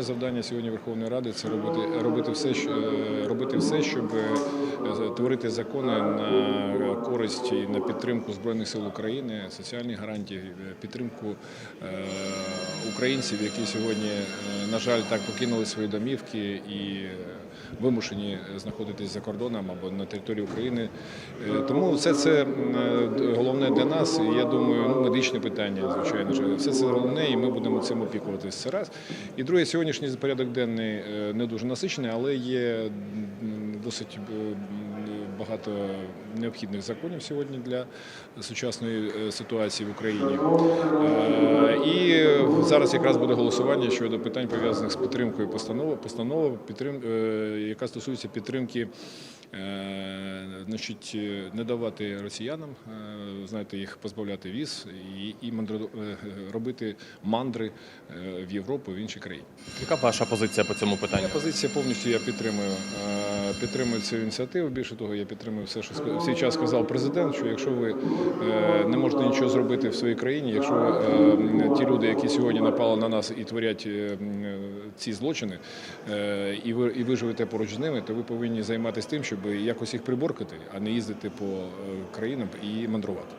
Головне завдання сьогодні Верховної Ради це робити, робити все, що- робити все, щоб е, творити закони на користь і на підтримку Збройних сил України, соціальні гарантії, е, підтримку е, українців, які сьогодні, на жаль, так покинули свої домівки і вимушені знаходитись за кордоном або на території України. Тому все це головне для нас. І я думаю, ну медичне питання, звичайно все це головне, і ми будемо цим опікуватися. Раз. І друге, сьогоднішній порядок денний е, не дуже насичений, але є досить е, багато необхідних законів сьогодні для сучасної е, ситуації в Україні. І зараз якраз буде голосування щодо питань пов'язаних з підтримкою постанови, постанова, яка стосується підтримки. Значить, е, не давати росіянам, е, знаєте, їх позбавляти віз і, і е, робити мандри в Європу, в інші країни. Яка ваша позиція по цьому питанню? Моя позиція повністю я підтримую. Підтримую цю ініціативу. Більше того, я підтримую все, що в свій час сказав президент. Що якщо ви не можете нічого зробити в своїй країні, якщо ті люди, які сьогодні напали на нас і творять ці злочини, е, і ви і ви живете поруч з ними, то ви повинні займатися тим, щоб якось їх приборкати, а не їздити по е, країнам і мандрувати.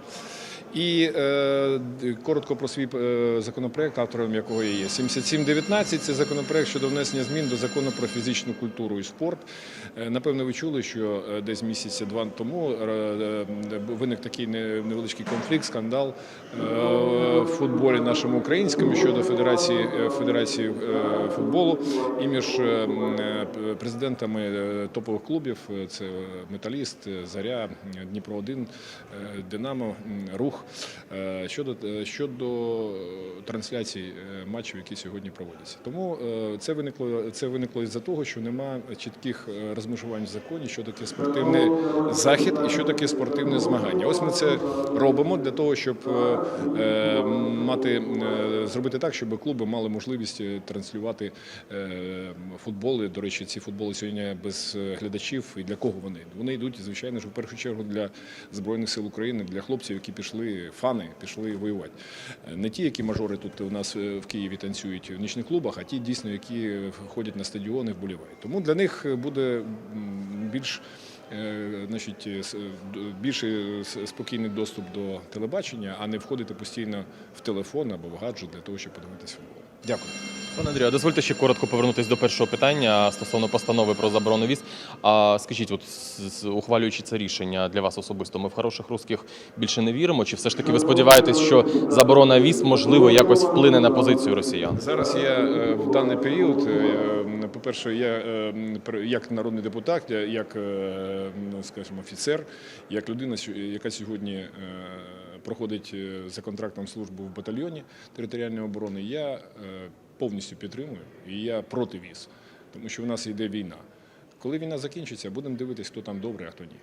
І е, коротко про свій е, законопроект, автором якого я є. 7719 – це законопроект щодо внесення змін до закону про фізичну культуру і спорт. Е, напевно, ви чули, що е, десь місяця два тому виник такий невеличкий конфлікт, скандал в футболі нашому українському щодо федерації федерації футболу і між президентами топових клубів. Це Металіст, Заря, Дніпро 1 Динамо, м, Е, щодо е, щодо е, трансляцій матчів, які сьогодні проводяться. Тому це виникло це виникло із-за того, що нема чітких розмежувань в законі, що таке спортивний захід і що таке спортивне змагання. Ось ми це робимо для того, щоб мати зробити так, щоб клуби мали можливість транслювати футболи. До речі, ці футболи сьогодні без глядачів. І для кого вони? Вони йдуть, звичайно ж, у першу чергу для збройних сил України, для хлопців, які пішли фани, пішли воювати. Не ті, які мажори тут у нас е, в Києві танцюють в нічних клубах, а ті дійсно, які ходять на стадіони, вболівають. Тому для них буде більш е, значить, е, с- спокійний доступ до телебачення, а не входити постійно в телефон або в гаджет для того, щоб подивитися футбол. Дякую. Пане Андрію, дозвольте ще коротко повернутися до першого питання стосовно постанови про заборону віз. А скажіть, от ухвалюючи це рішення для вас особисто, ми в хороших русських більше не віримо? Чи все ж таки ви сподіваєтесь, що заборона віз можливо якось вплине на позицію росіян? Зараз я е, в даний період, е, по-перше, я е, як народний депутат, як, ну, скажімо, офіцер, як людина, яка сьогодні проходить за контрактом службу в батальйоні територіальної оборони, я повністю підтримую і я проти віз, тому що в нас йде війна. Коли війна закінчиться, будемо дивитися, хто там добрий, а хто ні.